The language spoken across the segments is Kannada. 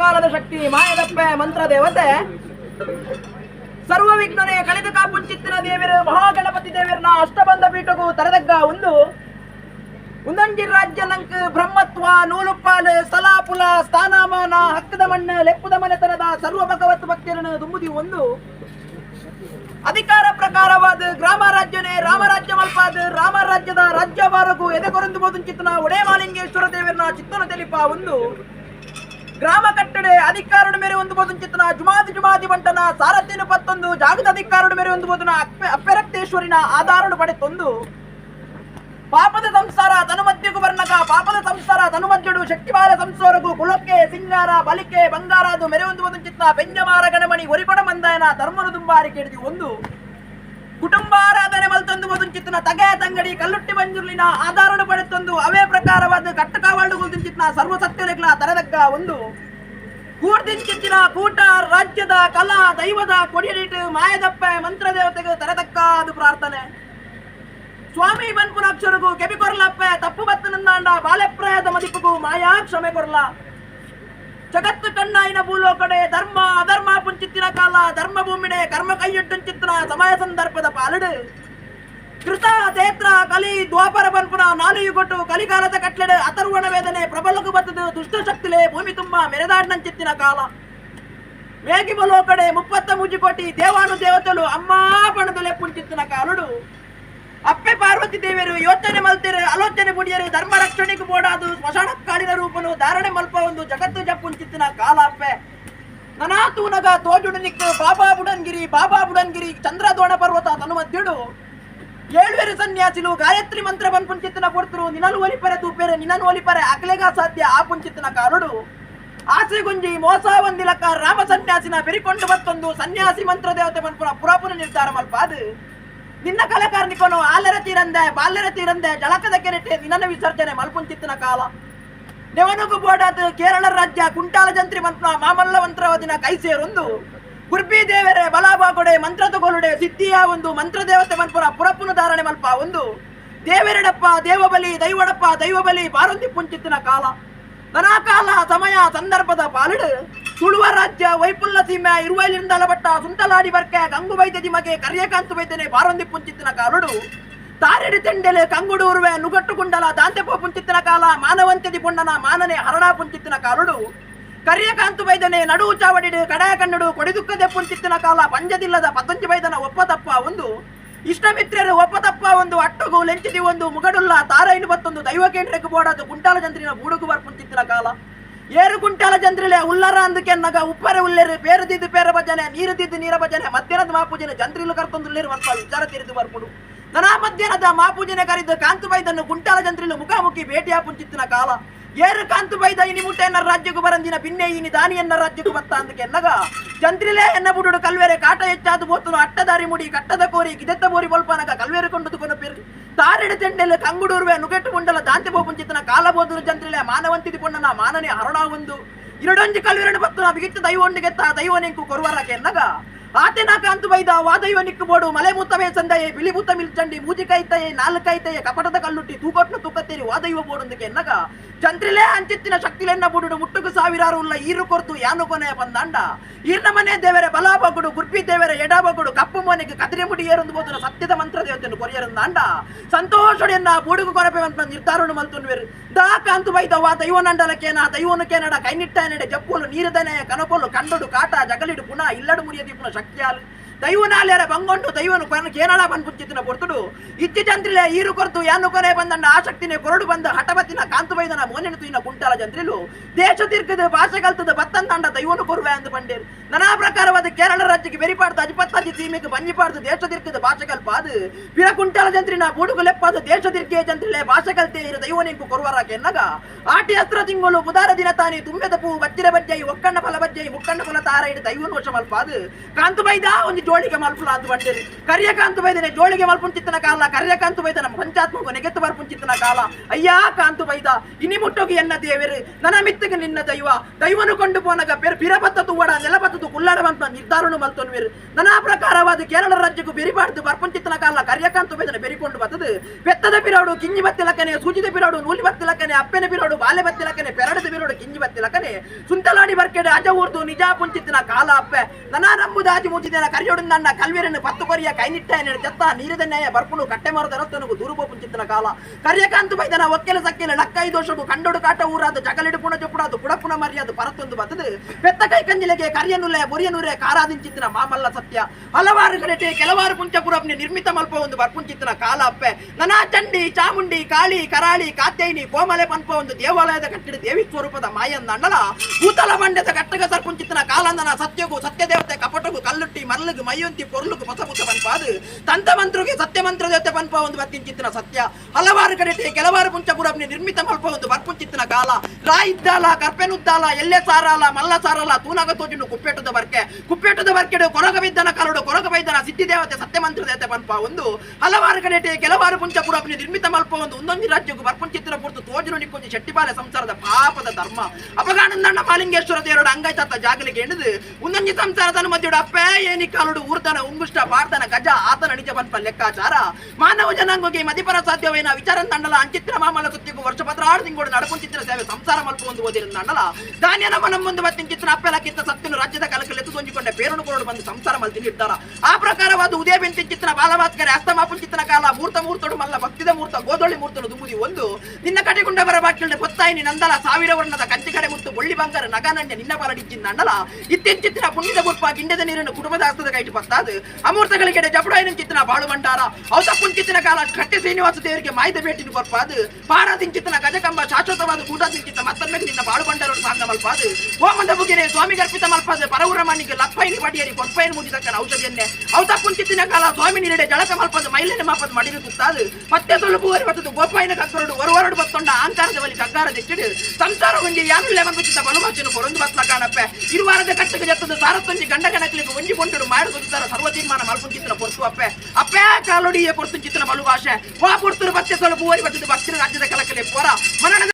ಕಾಲದ ಶಕ್ತಿ, ಮಾಯದಪ್ಪ ಮಂತ್ರ ದೇವತೆ ಸರ್ವ ವಿಘ್ನನೆ ಕಳೆದ ಕಾಪುಂಚಿತ್ತಿನ ದೇವರು, ಮಹಾಗಣಪತಿ ದೇವಿರನ ಅಷ್ಟಬಂಧ ಪೀಠಗೂ ತರದಗ್ಗ ಒಂದು ಉಂದಂಜಿ ರಾಜ್ಯ ನಂಕ್ ಬ್ರಹ್ಮತ್ವ ನೂಲುಪಾಲ್ ಸಲಾಪುಲ, ಸ್ಥಾನಮಾನ ಹಕ್ಕದ ಮಣ್ಣ, ಲೆಪ್ಪದ ಮನೆತನದ ಸರ್ವ ಭಗವತ್ ಭಕ್ತಿಯನ್ನು ದುಂಬುದಿ ಒಂದು. ಅಧಿಕಾರ ಪ್ರಕಾರವಾದ ಗ್ರಾಮ ರಾಜ್ಯನೇ ರಾಮರಾಜ್ಯ ಮಲ್ಪಾದ ರಾಮ ರಾಜ್ಯದ ರಾಜ್ಯಭಾರಗೂ ಎದೆಗೊರಂದು ಬೋಧಂಚಿತ್ತನ ಒಡೆ ಮಾಲಿಂಗೇಶ್ವರ ದೇವರನ ಚಿತ್ತನ ತೆಲಿಪ ಒಂದು. ಗ್ರಾಮ ಕಟ್ಟಡೆ ಅಧಿಕಾರದ ಮೇರೆ ಒಂದು ಬೋಧಂಚಿತ್ತನ ಜುಮಾದಿ ಜುಮಾದಿ ಬಂಟನ ಸಾರಥಿನ ಪತ್ತೊಂದು ಜಾಗದ ಅಧಿಕಾರದ ಮೇರೆ ಒಂದು ಬೋಧನ ಅಪ್ಪೆ ಅಪ್ಪೆರಕ್ತೇಶ್ವರಿನ ಆಧಾರನು ಪಡೆತೊಂದು. ಪಾಪದ ಸಂಸಾರ ತನುಮಧ್ಯಗೂ ವರ್ಣಕ, ಪಾಪದ ಸಂಸಾರ ತನುಮಧ್ಯಡು ಶಕ್ತಿಬಾಲ ಸಂಸಾರಗೂ, ಕುಲಕ್ಕೆ, ಸಿಂಗಾರ, ಬಲಿಕೆ, ಬಂಗಾರದು ಮೆರೆ ಒಂದು ಚಿತ್ತ ಬೆಂಜಮಾರ ಗಣಮಣಿ ಒರಿಕೊಡ ಮಂದಾಯನ, ಧರ್ಮನ ದುಂಬಾರಿ ಕೇಳಿದ್ವಿ. ಒಂದು. ಕುಟುಂಬಾರಾಧನೆ ಮಲ್ತೊಂದು ಒಂದು ಚಿತ್ತನ ತಗೆ ತಂಗಡಿ, ಕಲ್ಲುಟ್ಟಿ ಬಂಜುರ್ಲಿನ ಆಧಾರನು ಪಡೆತೊಂದು. ಅವೇ ಪ್ರಕಾರವಾದ ಕಟ್ಟಕಾವಾಳು ಚಿತ್ತನ ಸರ್ವ ಸತ್ಯಲೆಗಳ ತರದಕ್ಕ ಒಂದು ಕೂಡ್ದಿಂಚಿತ್ತಿನ ಕೂಟ ರಾಜ್ಯದ ಕಲಾ ದೈವದ ಕೊಡಿಯಲಿಟ್ಟು ಮಾಯದಪ್ಪ ಮಂತ್ರ ದೇವತೆಗೆ ತರದಕ್ಕ ಅದು ಪ್ರಾರ್ಥನೆ. ಸ್ವಾಮಿ ಬನ್ಪುರಾಕ್ಷರಿಗೂ ಕೆಬಿ ಕೊರ್ಲಪ್ಪ, ತಪ್ಪು ಬತ್ತನಂದಾಂಡ ಬಾಲೆಪ್ರಾಯದ ಮದಿಪಗೂ ಮಾಯಾ ಕ್ಷಮೆ ಕೊರ್ಲ. ಜಗತ್ತು ಕಣ್ಣಾಯಿನ ಭೂಲೋಕಡೆ ಧರ್ಮ, ಅಧರ್ಮ ಪುಂಚಿತ್ತಿನ ಕಾಲ, ಧರ್ಮ ಭೂಮಿಡೆ ಕರ್ಮ ಕೈಯಿಟ್ಟುಂಚಿತ್ತಿನ ಸಮಯ ಸಂದರ್ಭದ ಪಾಲಡು. ಕೃತ ಚೇತ್ರ ಕಲಿ ದ್ವಾಪರ ಬನ್ಪುನ ನಾಲಿಯುಗೊಟ್ಟು ಕಲಿಕಾಲದ ಕಟ್ಲೆಡೆ ಅಥರ್ವಣ ವೇದನೆ ಪ್ರಬಲಕು ಬತ್ತದು, ದುಷ್ಟ ಶಕ್ತಿಲೆ ಭೂಮಿ ತುಂಬ ಮೆರೆದಾಡ್ನಂಚಿತ್ತಿನ ಕಾಲ. ವೇಗಿ ಬಲೋಕಡೆ ಮುಪ್ಪತ್ತ ಮುಜಿಕೋಟಿ ದೇವಾನು ದೇವತೆಲು ಅಮ್ಮಾ ಪಣದಲೆ ಪುಂಚಿತ್ತಿನ ಕಾಲುಡು. ಅಪ್ಪೆ ಪಾರ್ವತಿ ದೇವಿಯರು ಯೋಚನೆ ಮಲ್ತಿರು ಆಲೋಚನೆ ಮುಡಿಯರು ಧರ್ಮ ರಕ್ಷಣೆಗೆ ಬೋಡಾದು ಸ್ಮಶಾನ ಕಾಳಿನ ರೂಪನು ಧಾರಣೆ ಮಲ್ಪ ಒಂದು ಜಗತ್ತು ಜಪ್ಪುಂಚಿತ್ತಿನ ಕಾಲ ಅಪ್ಪೆ. ನನಾತೂನಗ ತೋಜುಡು ನಿಕ್ಕು ಬಾಬಾ ಬುಡನ್ಗಿರಿ ಬಾಬಾ ಬುಡನ್ಗಿರಿ ಚಂದ್ರದೋಣ ಪರ್ವತ ತನುಮದ್ಯುಡು ಏಳುವೆರು ಸನ್ಯಾಸಿಲು ಗಾಯತ್ರಿ ಮಂತ್ರ ಬಂದ್ಪುಂಚಿತ್ತಿನ ಕೊಡ್ತರು. ನಿನಲು ಒಲಿಪರೆ ತೂಪೇರೆ ನಿನ್ನನ್ನು ಒಲಿಪರೆ ಅಕ್ಲೆಗ ಸಾಧ್ಯ ಆ ಪುಂಚಿತ್ತಿನ ಕಾರುಡು ಆಸೆ ಗುಂಜಿ ಮೋಸ ಒಂದಿಲಕ ರಾಮ ಸನ್ಯಾಸಿನ ಬೆರಿಕೊಂಡು ಬತ್ತೊಂದು ಸನ್ಯಾಸಿ ಮಂತ್ರ ದೇವತೆ ಬಂದ್ಪುರ ಪುರಾಪುರ ನಿರ್ಧಾರ ಮಲ್ಪಾದು ನಿನ್ನ ಕಲೆಕಾರ್ನಿಕೋನು ಆಲರ ತೀರಂದೆ, ಬಾಲ್ಯರ ತೀರಂದೆ, ಜಳಕದ ಕೆರೆಟೆ ನಿನ್ನ ವಿಸರ್ಜನೆ ಮಲ್ಪುಂಚಿತ್ತಿನ ಕಾಲ. ನೆವನುಗು ಬೋಡಾದ ಕೇರಳ ರಾಜ್ಯ, ಕುಂಟಾಲ ಜಂತ್ರಿ ಮಂತ್ರ ಮಾಮಲ್ಲ ಮಂತ್ರವದಿನ ಕೈ ಸೇರೊಂದು. ಗುರ್ಬಿ ದೇವರೇ ಬಲಾಬಾಗೊಡೆ ಮಂತ್ರ ತಗೊಳುಡೆ ಸಿದ್ಧಿಯ ಒಂದು ಮಂತ್ರ ದೇವತೆ ಮನ್ಪುರ ಪುರಪ್ಪನ ಧಾರಣೆ ಮಲ್ಪ, ಒಂದು. ದೇವೆರಡಪ್ಪ, ದೇವಬಲಿ, ದೈವಡಪ್ಪ, ದೈವಬಲಿ ಬಾರೊಂದಿ ಪುಂಚಿತ್ತಿನ ಕಾಲ. ಕಾಲ ಸಮಯ, ಸಂದರ್ಭದ ಪಾಲಿಡು. ತುಳುವ ರಾಜ್ಯ ವೈಪುಲ್ಲ ಸೀಮೆ, ಇರುವೈಲಿಂದ ಅಲಬಟ್ಟ ಸುಂಟಲಾಡಿ ಬರ್ಕೆ, ಗಂಗು ವೈದ್ಯ ದಿಮಗೆ, ಕರಿಯಕಾಂತು ವೈದ್ಯನೆ ಬಾರೊಂದಿ ಪುಂಚಿತ್ತಿನ ಕಾಲುಡು. ತಾರೆಡಿ ತೆಂಡೆಲೆ, ಕಂಗುಡು ಉರುವೆ, ನುಗಟ್ಟು ಕುಂಡಲ, ದಾಂತೆಪೋ ಪುಂಚಿತ್ತಿನ ಕಾಲ, ಮಾನವಂತ್ಯದಿ ಪುಂಡನ, ಮಾನನೆ ಹರಣ ಪುಂಚಿತ್ತಿನ ಕಾಲುಡು. ಕರಿಯಕಾಂತು ಬೈದನೆ ನಡು ಚಾವಡಿಡು, ಕಡಾಯ ಕಣ್ಣಡು ಕೊಡಿದುಕ್ಕದೆ ಪುಂಚಿತ್ತಿನ ಕಾಲ, ಪಂಜದಿಲ್ಲದ ಪತಂಜಿ ಬೈದನ ಒಪ್ಪತಪ್ಪ ಒಂದು, ಇಷ್ಟಮಿತ್ರರು ಒಪ್ಪತಪ್ಪ ಒಂದು, ಅಟ್ಟುಗು ಲೆಂಚಿದಿ ಒಂದು ಮುಗಡುಲ್ಲ ತಾರ ಮತ್ತೊಂದು ದೈವ ಕೇಂದ್ರಕ್ಕೆ ಬೋಡದು ಗುಂಟಾಲ ಜಂತ್ರಿನ ಬೂಡುಗುವರ್ ಚಿತ್ತಿನ ಕಾಲ. ಏರು ಗುಂಟಾಲ ಜಂತ್ರಿಲೆ ಉಲ್ಲರ ಅಂದಕ್ಕೆ ನಗ ಉಪ್ಪರೆ ಉಲ್ಲೇರು ಪೇರದಿದ್ದು ಪೇರ ಭಜನೆ ನೀರದಿದ್ದು ನೀರ ಭಜನೆ ಮಧ್ಯಾಹ್ನದ ಮಾಪೂಜನೆ ಉಲ್ಲೇರು ಮಲ್ಪ ವಿಚಾರ ತಿರಿದು ಬರ್ಪುಡು. ನನಾ ಮಧ್ಯಾಹ್ನದ ಮಾಪೂಜನೆ ಕರೆದು ಕಾಂತು ಬೈದನ್ನು ಗುಂಟಾಲ ಜಂತ್ರಿಲು ಮುಖಾಮುಖಿ ಭೇಟಿಯಾಪುಂಚಿತ್ತಿನ ಕಾಲ. ಏರು ಕಾಂತು ಬೈದ ಇನಿ ಮುಟ್ಟೆ ಎನ್ನ ರಾಜ್ಯಕ್ಕೂ ಬರಂದಿನ ಪಿನ್ನೆ ಇನಿ ದಾನಿ ಎನ್ನ ರಾಜ್ಯಕ್ಕೂ ಬತ್ತ ಅಂದಕ್ಕೆ ಎನ್ನಗ ಚಂದ್ರಿಲೇ ಎನ್ನ ಬುಡುಡು ಕಲ್ವೇರೆ ಕಾಟ ಹೆಚ್ಚಾದು ಬೋತನು ಅಟ್ಟದಾರಿ ಮುಡಿ, ಕಟ್ಟದ ಕೋರಿ, ಗಿದೆತ್ತ ಮೋರಿ ಬೊಲ್ಪನಗ ಕಲ್ವೇರು ಕೊಂಡದು ಕೊನ ಪೇರು ತಾರೆಡೆ ತೆಂಡೆಲ್ಲ ಕಂಗುಡೂರ್ವೆ ನುಗೆಟ್ಟು ಮುಂಡಲ ದಾಂತೆ ಬೋಪುಂಚಿತನ ಕಾಲ ಬೋದರು ಜಂತ್ರಿಲೆ ಮಾನವಂತಿದಿ ಕೊಂಡನ ಮಾನನೆ ಹರಣ ಒಂದು. ಇರಡೊಂಜಿ ಕಲ್ವೇರಣ ಬತ್ತು ನಾ ಬಿಗಿಟ್ಟು ದೈವೊಂಡಿಗೆತ್ತ ದೈವನೆಂಕು ಕೊರುವರಕ್ಕೆ ಎನ್ನಗ ಆತೆನ ಅಂತ ಬೈದ ವಾದೈವ ನಿಕ್ಕು ಬೋಡು ಮಲೆ ಮುತ್ತವೇ ಸಂದಯೆ, ಬಿಳಿ ಮುತ್ತ ಮಿಲ್ಚಂಡಿ ಮೂಜಿಕೈತಯೆ ನಾಲ್ಕೈತಯೆ ಕಪಟದ ಕಲ್ಲುಟ್ಟಿ ತೂಕೊಟ್ನು ತೂಕತ್ತೇರಿ, ವಾದೈವ ಬೋಡೊಂದಕ್ಕೆ ಎನ್ನಗ. ಚಂದ್ರಿಲೇ ಅಂಚಿತ್ತಿನ ಶಕ್ತಿಲೆನ್ನ ಬುಡುಡು ಮುಟ್ಟುಕು ಸಾವಿರಾರು ಉಲ್ಲ ಈರು ಕೊರ್ತು, ಯಾನು ಕೊನೆಯ ಬಂದಾಂಡ. ಈರ್ನ ಮನೆ ದೇವೆರೆ ಬಲಾ ಬಗುಡು, ಗುರ್ಪಿ ದೇವರ ಎಡಬಗುಡು ಕಪ್ಪು ಮನೆಗೆ ಕದಿರೆ ಮುಡಿ ಏರೊಂದು ಬೋಧನ ಸತ್ಯದ ಮಂತ್ರ ದೇವತೆಯನ್ನು ಕೊರಿಯರಂದಾಂಡ. ಸಂತೋಷಡೆಯನ್ನ ಬೂಡುಗು ಕೊರಪೆ ಅಂತ ನಿರ್ಧಾರನು ಮಲ್ತುನ್ವೇರು. ದಾ ಕಾಂತು ಬೈದವ ದೈವನಂಡಲಕೇನ ದೈವನಕೇನಡ ಕೈನಿಟ್ಟ ನೆಡೆ ಜಪ್ಪುಲು ನೀರದನೆ ಕನಪೊಲು ಕಂಡಡು ಕಾಟ, ಜಗಲಿಡು ಪುನಃ, ಇಲ್ಲಡು ಮುರಿಯದಿ ಪುನಃ Yeah. ದೈವನಾಲ್ಯರ ಬಂಗೊಂಡು ದೈವನು ಕೇರಳ ಬಂದ್ಪುಚ್ಚಿತ್ತಿನ ಬೊರ್ತುಡು ಇತ್ತಿ ಚಂದ್ರಿಲೆ ಈರು ಕೊರತು ಯಾನು ಕೊನೆ ಬಂದಂಡ ಆಸಕ್ತಿನ ಕೊರಡು ಬಂದ ಹಠಬತ್ತಿನ ಕಾಂತು ಬೈದನ ಮೋನೆನು ತುಯಿನ ಕುಂಟಾಲ ಜಂತ್ರಿಲು. ದೇಶ ತಿರ್ಕದ, ಭಾಷೆ ಕಲ್ತದ ಬತ್ತಂದಾಂಡ ದೈವನು ಕೊರುವೆ ಅಂದು ಬಂಡೇರು ನಾನಾ ಪ್ರಕಾರವಾದ ಕೇರಳ ರಾಜ್ಯಕ್ಕೆ ಬೆರಿಪಾಡ್ದು ಅಜಿಪತ್ತಾಜಿ ಸೀಮೆಗೆ ಬಂಜಿಪಾಡ್ದು ದೇಶ ತಿರ್ಕದ, ಭಾಷೆ ಕಲ್ಪಾದು. ಪಿರ ಕುಂಟಾಲ ಜಂತ್ರಿನ ಬೂಡುಗು ಲೆಪ್ಪಾದ, ದೇಶ ತಿರ್ಕಿಯ ಜಂತ್ರಿಲೆ ಕಲ್ತೆ ಇರು, ದೈವನಿಂಕು ಕೊರುವರಾಕೆ ಎನ್ನಗ. ಆಟಿ ಅಸ್ತ್ರ ತಿಂಗಳು ಬುಧಾರ ದಿನ ತಾನಿ, ತುಂಬೆದ ಪೂ ಬಜ್ಜಿರ ಬಜ್ಜೈ, ಒಕ್ಕಣ್ಣ ಫಲ ಬಜ್ಜೈ, ಮುಕ್ಕಣ್ಣ ಫಲ ತಾರ ಇಡು ದೈವನು ವಶ ಮಲ್ಪಾದು. ಕಾಂತು ಬೈದ ಒಂದು ಜೋಳಿಗೆ ಮಲ್ಪುಲ ಬಟ್ಟೆರಿ ಕರಿಯಕಾಂತು ಬೈದನೆ, ಜೋಳಿಗೆ ಮಲ್ಪುಂಚಿತ್ತನ ಕಾಲ, ಕರಿಯಕಾಂತು ಬೈದನ ಪಂಚಾತ್ಮಕ ನೆಗೆತ್ತು ಬರ್ಪುಂಚಿತ್ತನ ಕಾಲ. ಅಯ್ಯಾ, ಕಾಂತು ಬೈದ, ಇನಿ ಮುಟ್ಟೋಗಿ ಎನ್ನ ದೇವರು. ನನ್ನ ಮಿತ್ತಿಗೆ ನಿನ್ನ ದೈವ. ದೈವನು ಕೊಂಡು ಪೋನಗ ಪೆರ್ ಪಿರಪತ್ತ ತುವಡ ನೆಲಪತ್ತದು ಕುಲ್ಲಾಡವಂತ ನಿರ್ಧಾರನು ಮಲ್ತೊನ್ವಿರು. ನನ್ನ ಪ್ರಕಾರವಾದ ಕೇರಳ ರಾಜ್ಯಕ್ಕೂ ಬೆರಿಬಾರ್ದು ಬರ್ಪುಂಚಿತ್ತನ ಕಾಲ. ಕರಿಯಕಾಂತು ಬೈದನೆ ಬೆರಿಕೊಂಡು ಬತ್ತದು. ಬೆತ್ತದ ಬಿರಾಡು ಕಿಂಜಿ ಬತ್ತಿಲಕನೆ ಸೂಜಿದ ಬಿರಾಡು ನೂಲಿ ಬತ್ತಿಲಕ್ಕನೆ ಅಪ್ಪೆನ ಪಿರೋಡು, ಬಾಲೆ ಬತ್ತಿಲಕನೆ ಪೆರಡದ ಬಿರಾಡು ಕಿಂಜಿ ಬತ್ತಿಲಕ್ಕನೆ ಸುಂತಲಾಡಿ ಬರ್ಕೆಡೆ ಅಜ ಊರ್ದು ನಿಜ ಪುಂಚಿತ್ತಿನ ಕಾಲ ಅಪ್ಪೆ. ನನ್ನ ನಂಬುದಾಜಿ ಮುಚ್ಚಿದ್ದೇನ, ಕರಿಯೋಡು ನನ್ನ ಕಲ್ವೇರನ್ನು ಪತ್ತು ಕೊರಿಯ ಕೈನಿಟ್ಟ ಚೆತ್ತ ನೀರಿದ ನ್ಯಾಯ ಬರ್ಪುನು ಕಟ್ಟೆ ಮರದ ರತ್ತನಗು ದೂರುಬ ಪುಂಚಿತ್ತಿನ ಕಾಲ. ಕರಿಯಕಾಂತು ಬೈದನ ಒಕ್ಕೆಲ ಸಕ್ಕೆಲ ಲಕ್ಕೈ ದೋಷಗು ಕಂಡೊಡು ಕಾಟ ಊರಾದ ಜಗಲಿಡು ಪುಣ ಜೊಪುಡಾದು ಪುಡಪುನ ಮರ್ಯಾದ ಪರತ್ತೊಂದು ಬತ್ತದು. ಬೆತ್ತ ಕೈ ಕಂಜಿಲೆಗೆ ಕರಿಯನುಲೆ ಬೊರಿಯನುರೆ ಕಾರಾದಿಂಚಿತ್ತಿನ ಮಾಮಲ್ಲ ಸತ್ಯ. ಹಲವಾರು ಕಡೆ ಕೆಲವಾರು ಪುಂಚಪುರಪ್ನೆ ನಿರ್ಮಿತ ಮಲ್ಪ ಒಂದು ಬರ್ಪುಂಚಿತ್ತಿನ ಕಾಲ ಅಪ್ಪೆ ನನ ಚಂಡಿ, ಚಾಮುಂಡಿ, ಕಾಳಿ, ಕರಾಳಿ ಕಾತ್ಯಾಯಿನಿ ಕೋಮಲೆ ಪಂಪ ಒಂದು ದೇವಾಲಯದ ಕಟ್ಟಿಡ ದೇವಿ ಸ್ವರೂಪದ ಮಾಯಂದ ಭೂತಲ ಮಂಡ್ಯದ ಕಟ್ಟಗ ಸರ್ಪುಂಚಿತ್ತಿನ ಕಾಲಂದನ ಸತ್ಯಗೂ ದೇವತೆ ಕಪಟಗೂ ಕಲ್ಲುಟ್ಟಿ ಮರ್ಲಗು ಮೈಯೊಂತಿ ಪೊರ್ಲುಗು ಪಸಪುತ ಪನ್ಪಾದು ತಂತ ಮಂತ್ರಗೆ ಸತ್ಯ ಮಂತ್ರ ಜೊತೆ ಪನ್ಪ ಒಂದು ಸತ್ಯ. ಹಲವಾರು ಕಡೆ ಕೆಲವಾರು ಪುಂಚಪುರಪ್ನೆ ನಿರ್ಮಿತ ಮಲ್ಪ ಒಂದು ಬರ್ಪುಂಚಿತ್ತಿನ ಕಾಲ. ರಾ ಇದ್ದಾಲ ಕರ್ಪೆನುದ್ದಾಲ ಎಲ್ಲೆ ಸಾರಾಲ, ಮಲ್ಲ ಸಾರಾಲ, ತೂನಗ ತೋಜಿನು ಕುಪ್ಪೇಟದ ಬರ್ಕೆ. ಕುಪ್ಪೇಟದ ಬರ್ಕೆಡು ಕೊರಗ ಬಿದ್ದನ ಕರಡು ಕೊರಗ ಬೈದನ ಸಿದ್ಧಿ ದೇವತೆ, ಸತ್ಯ ಮಂತ್ರ ದೇವತೆ ಪನ್ಪ ಒಂದು. ಹಲವಾರು ಕಡೆ ಕೆಲವಾರು ಪುಂಚಪುರಪ್ನೆ ನಿರ್ಮಿತ ಮಲ್ಪ ಒಂದು. ಒಂದೊಂದು ರಾಜ್ಯಕ್ಕೂ ಬರ್ಪುಂಚಿತ್ತಿನ ಪುರ್ತು ತೋಜನು ನಿಕ್ಕೊಂದು ಶೆಟ್ಟಿಪಾಲೆ ಸಂಸಾರದ ಪಾಪದ ಧರ್ಮ. ಅಪಗಾನಂದಣ್ಣ ಮಾಲಿಂಗೇಶ್ವರ ದೇವರ ಅಂಗೈ ತತ್ತ ಜಾಗಲಿಗೆ ಎಣದು ಒಂದೊಂದು ಸಂಸಾರದ ಮಧ್ಯೆ ಅಪ್ಪೇ ಏನಿ ಕಾಲುಡು ಊರ್ದನ ಉಂಗುಷ್ಟ, ಪಾರ್ಥನ, ಗಜ, ಆತನ ನಿಜ ಬಂಪ ಲೆಕ್ಕಾಚಾರ. ಮಾನವ ಜನಾಂಗಕ್ಕೆ ಮದಿಪರ ಸಾಧ್ಯವೇನ ವಿಚಾರ ತಂಡಲ ಅಂಚಿತ್ರ ಮಾಮಲ ಸುತ್ತಿಗೂ ವರ್ಷ ಆರು ತಿಂಗಳು ಸೇವೆ ಸಂಸಾರ ಮಲ್ಪ ಒಂದು ಓದಿರ ತಂಡಲ. ಧಾನ್ಯ ನಮ್ಮ ನಮ್ಮೊಂದು ಚಿತ್ರ ಅಪ್ಪೆಲಕ್ಕಿಂತ ಸತ್ತಿನ ರಾಜ್ಯದ ಕಲಕಲ್ಲಿ ಎತ್ತು ತೊಂಜಿಕೊಂಡ ಪೇರನು ಕೊರಡು ಬಂದು ಸಂಸಾರ ಮಲ್ತಿ ನಿರ್ಧಾರ. ಆ ಪ್ರಕಾರವಾದ ಉದಯ ಬೆಂತಿ ಚಿತ್ರ ಬಾಲವಾತ್ಕರೆ ಅಸ್ತಮಾಪು ಚಿತ್ರ ಕಾಲ, ಮೂರ್ತ ಮೂರ್ತಡು ಮಲ್ಲ ಭಕ್ತಿದ ಮೂರ್ತ, ಗೋದೊಳ್ಳಿ ಮೂರ್ತನು ದುಮುದಿ ಒಂದು ನಿನ್ನ ಕಟಿಗುಂಡವರ ಬಾಕಿಲ್ಡೆ ಗೊತ್ತಾಯಿನಿ ನಂದಲ ಸಾವಿರ ವರ್ಣದ ಕಂಚಿ ಕಡೆ ಮುತ್ತು ಬೊಳ್ಳಿ ಬಂಗಾರ ನಗಾನಂಡ್ಯ ನಿನ್ನ ಪಾಲಡಿಚ್ಚಿನ ನಂಡಲ ಇತ್ತೀಚಿತ್ತಿನ ಪುಣ್ಯದ ಗುರ್ಪ ಗಿಂಡದ ನೀರನ್ನು ಕುಟುಂಬದ ಹಸ್ತದ ಕೈಟು ಪತ್ತಾದು ಅಮೂರ್ತಗಳಿಗೆ ಜಪುಡಾಯಿನ ಚಿತ್ತಿನ ಬಾಳು ಭಂಡಾರ ಔತ ಪುಂಚಿತ್ತಿನ ಕಾಲ ಕಟ್ಟೆ ಶ್ರೀನಿವಾಸ ದೇವರಿಗೆ ಮಾಯ್ದ ಭೇಟಿನ ಬರ್ಪಾದು ಪಾರಾದಿಂಚಿತ್ತಿನ ಗಜಕಂಬ ಶಾಶ್ವತವಾದ ಕೂಟಾದಿಂಚಿತ್ತ ಮತ್ತೊಮ್ಮೆ ನಿನ್ನ ಬಾಳು ಭಂಡಾರ ಸಾಂಗ ಮಲ್ಪಾದು ಹೋಮದ ಬುಗಿರೆ ಸ್ವಾಮಿ ಗರ್ಪಿತ ಮಲ್ಪಾದು ಪರವುರ ಮಣ್ಣಿಗೆ ಲಪ್ಪೈನಿ ಬಡಿಯರಿ ಕೊಪ್ಪೈನಿ ಮುಗಿದಕ್ಕನ ಔಷಧಿಯನ್ನೇ ಔತ ಪುಂಚಿತ್ತಿನ ಕಾಲ ಸ್ವಾಮಿ ನೀರಡೆ ಜಳಕ ಮಲ್ಪದು ಮೈಲಿನ ಮಾಪದ ಮಡಿನ ತುತ್ತಾದು ಮತ್ತೆ ಸುಲಭುವರಿ ಬತ್ತದು ಗೋಪಾಯಿನ ಕತ್ತೊರಡು ಒರವರಡು ಬತ್ತೊಂಡ ಆಂಕಾರದ ಬಲಿ ಕಗ್ಗಾರ ದೆಚ್ಚಿಡು ಸಂಸಾರ ಒಂಜಿ ಯಾನುಲ್ಲೆ ಬಂದುಚಿತ್ತ ಬಲುಮಾಚಿನ ಕೊರೊಂದು ಬತ್ಲ ಕಾಣಪ್ಪೆ ಇರುವಾರದ ಕಟ್ಟಕ್ಕೆ ಜತ್ತದು ಸಾರತ್ತೊಂಜಿ ಗಂಡ ಗಣಕಲಿಗೆ ಒಂಜಿ ಕೊಂಡರು ಮಾಡು ಸುತ್ತಾರ ಸರ್ವ ತೀರ್ಮಾನ ಮಲ್ಪುಂಚಿತ್ತಿನ ಪೊರ್ತು ಅಪ್ಪೆ ಅಪ್ಪೆ ಕಾಲೊಡಿಯ ಪೊರ್ತು ಚಿತ್ತಿನ ಬಲು ಭಾಷೆ ವಾ ಪೊರ್ತರು ಬತ್ತೆ ಸುಲಭುವರಿ ಬತ್ತದು ಭಕ್ತಿನ ರಾಜ್ಯದ ಕಲಕಲೆ ಪೋರ ಮನನ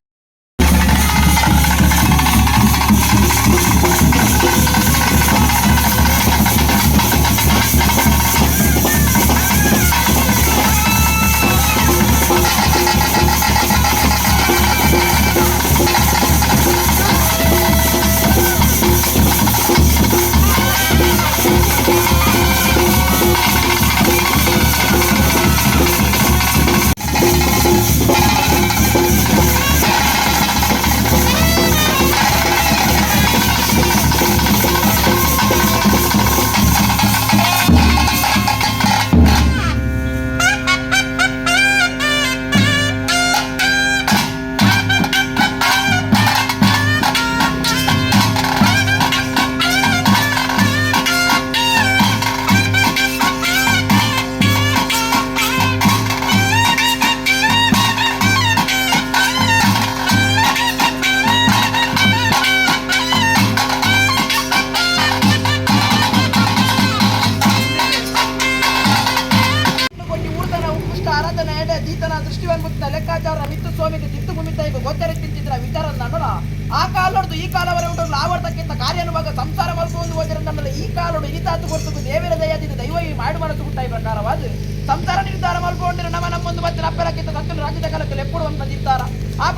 ಸನಾತನ ಎಡೆ ದೀತನ ದೃಷ್ಟಿ ಮುಕ್ತ ಲೆಕ್ಕಾಚಾರ ನಿತ್ತು ಸ್ವಾಮಿಗೆ ತಿತ್ತು ಈಗ ಗೋಚರ ತಿಂತಿದ್ರ ವಿಚಾರ ನನ್ನಡ ಆ ಕಾಲೊಡ್ದು ಈ ಕಾಲವರೆ ಉಂಟು ಆವರ್ತಕ್ಕಿಂತ ಕಾರ್ಯನುಭಾಗ ಸಂಸಾರ ಮಲ್ಕೊಂಡು ಹೋದರೆ ನನ್ನಲ್ಲಿ ಈ ಕಾಲೋಡು ಇನಿತಾತು ಕೊಡ್ತು ದೇವರ ದಯದಿಂದ ದೈವ ಈ ಮಾಡು ಮನಸ್ಸು ಗುಟ್ಟ ಈ ಪ್ರಕಾರವಾದ. ಸಂಸಾರ ನಿರ್ಧಾರ ಮಲ್ಕೊಂಡಿರೋ ನಮ್ಮ ನಮ್ಮೊಂದು ಮತ್ತೆ ನಪ್ಪಲಕ್ಕಿಂತ ಸತ್ತು ರಾಜ್ಯದ ಕಾಲಕ್ಕೆ ಲೆಪ್ಪುಡುವಂತ ನಿರ್ಧಾರ ಆ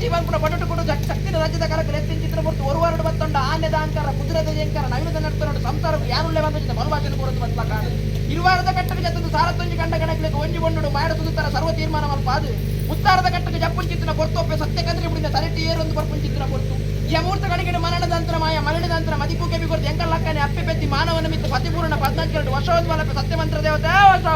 ಪ್ರಕಾರವಾದ ಭಕ್ತಿ ಬಂದ್ಬಿಡ ಬಡಟು ಕೊಡು ಶಕ್ತಿನ ರಾಜ್ಯದ ಕಾಲಕ್ಕೆ ಎತ್ತಿನ ಚಿತ್ರ ಕೊಟ್ಟು ಒಂದು ವಾರಡು ಬತ್ತೊಂಡ ಆನೆದ ಅಂಕಾರ ಕುದುರೆದ ಜಯಂಕಾರ ನವೀನದ ನಡ್ಕೊಂಡು ಸಂಸಾರಕ್ಕೆ ಯಾರುಳ್ಳೆ ಬಂದ ಮರುವಾಚನ ಕೊಡೋದು ಬತ್ತಲ ಕಾಣ ಇರುವಾರದ ಕಟ್ಟಕ್ಕೆ ಜತ್ತದು ಸಾರತ್ತೊಂಜಿ ಗಂಡ ಗಣಕ್ಕೆ ಒಂಜಿ ಕೊಂಡು ಮಾಡ ತುದುತ್ತರ ಸರ್ವ ತೀರ್ಮಾನ ಮಲ್ಪಾದು ಉತ್ತಾರದ ಕಟ್ಟಕ್ಕೆ ಜಪ್ಪುಂಚಿತ್ತಿನ ಕೊರ್ತೊಪ್ಪೆ ಸತ್ಯ ಕಂದ್ರೆ ಬಿಡಿದ ತಲೆಟಿ ಏರೊಂದು ಬರ್ಪುಂಚಿತ್ತಿನ ಕೊರ್ತು. ಈ ಅಮೂರ್ತ ಕಡೆಗೆ ಮರಣದ ನಂತರ ಮಾಯ ಮರಣಿದ ನಂತರ ಮದಿಪು ಕೆಬಿ ಕೊರ್ತು ಎಂಕಲ್ಲಕ್ಕನೆ ಅಪ್ಪೆ ಪೆತ್ತಿ ಮಾನವನ ಮಿತ್ತು ಪತಿಪೂರ್ಣ ಪದ್ನಾಲ್ಕು ವರ್ಷೋದ್ಮಲಪೆ ಸತ್ಯಮಂತ್ರ ದೇವತೆ. ವರ್ಷ.